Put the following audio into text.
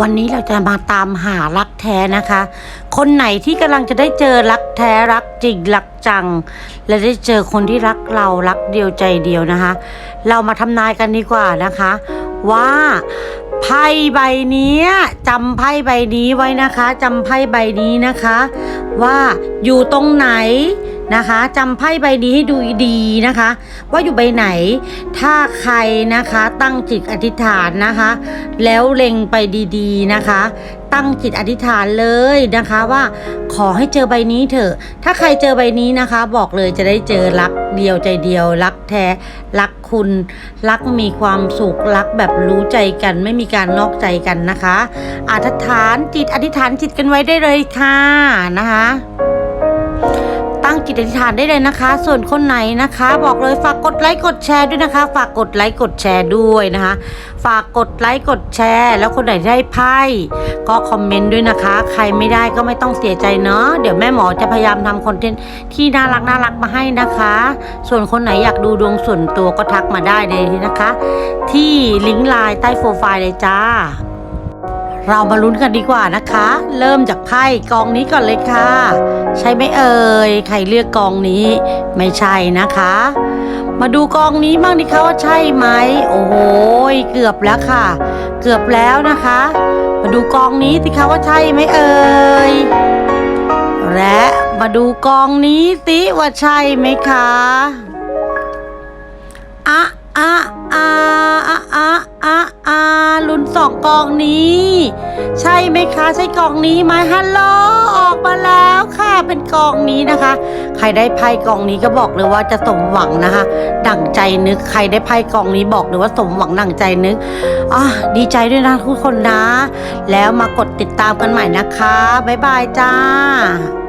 วันนี้เราจะมาตามหารักแท้นะคะ คนไหนที่กำลังจะได้เจอรักแท้รักจริงรักจัง และได้เจอคนที่รักเรารักเดียวใจเดียวนะคะ เรามาทำนายกันดีกว่านะคะ ว่า พ่ใบนี้จำไพ่ใบนี้ไว้นะคะจำไพ่ใบนี้นะคะ ว่าอยู่ตรงไหนนะคะจำไพ่ใบนี้ให้ดูดีนะคะ ว่าอยู่ใบไหน ถ้าใครนะคะตั้งจิตอธิษฐานนะคะ แล้วเล็งไปดีๆนะคะ ตั้งจิตอธิษฐานเลยนะคะว่าขอให้เจอใบนี้เถอะ ถ้าใครเจอใบนี้นะคะ บอกเลยจะได้เจอรักเดียวใจเดียว รักแท้ รักคุณ รักมีความสุข รักแบบรู้ใจกัน ไม่มีการนอกใจกันนะคะอธิษฐานจิตอธิษฐานจิตกันไว้ได้เลยค่ะนะคะ จิตอธิษฐานได้เลยนะคะ ส่วนคนไหนนะคะ บอกเลยฝากกดไลค์กดแชร์ด้วยนะคะ ฝากกดไลค์กดแชร์ด้วยนะคะ ฝากกดไลค์กดแชร์ แล้วคนไหนได้ไพ่ก็คอมเมนต์ด้วยนะคะ ใครไม่ได้ก็ไม่ต้องเสียใจเนาะเดี๋ยวแม่หมอจะพยายามทำคอนเทนต์ที่น่ารักน่ารักมาให้นะคะ ส่วนคนไหนอยากดูดวงส่วนตัวก็ทักมาได้เลยนะคะ ที่ลิงก์ไลน์ใต้โปรไฟล์เลยจ้า เรามาลุ้นกันดีกว่านะคะ เริ่มจากไพ่กองนี้ก่อนเลยค่ะ ใช่ไหมเอ่ยใครเลือกกองนี้ ไม่ใช่นะคะ มาดูกองนี้บ้างดิคะว่าใช่ไหมโอ้โหเกือบแล้วค่ะ เกือบแล้วนะคะ มาดูกองนี้สิคะว่าใช่ไหมเอ่ยและมาดูกองนี้สิว่าใช่ไหมคะ ใช่ไหมคะ ใช่กองนี้ไหมฮัลโหลออกมาแล้วค่ะเป็นกองนี้นะคะ ใครได้ไพ่กองนี้ก็บอกเลยว่าจะสมหวังนะคะ ดั่งใจนึกใครได้ไพ่กองนี้บอกเลยว่าสมหวังดั่งใจนึกอะดีใจด้วยนะทุกคนนะ แล้วมากดติดตามกันใหม่นะคะบ๊ายบายจ้า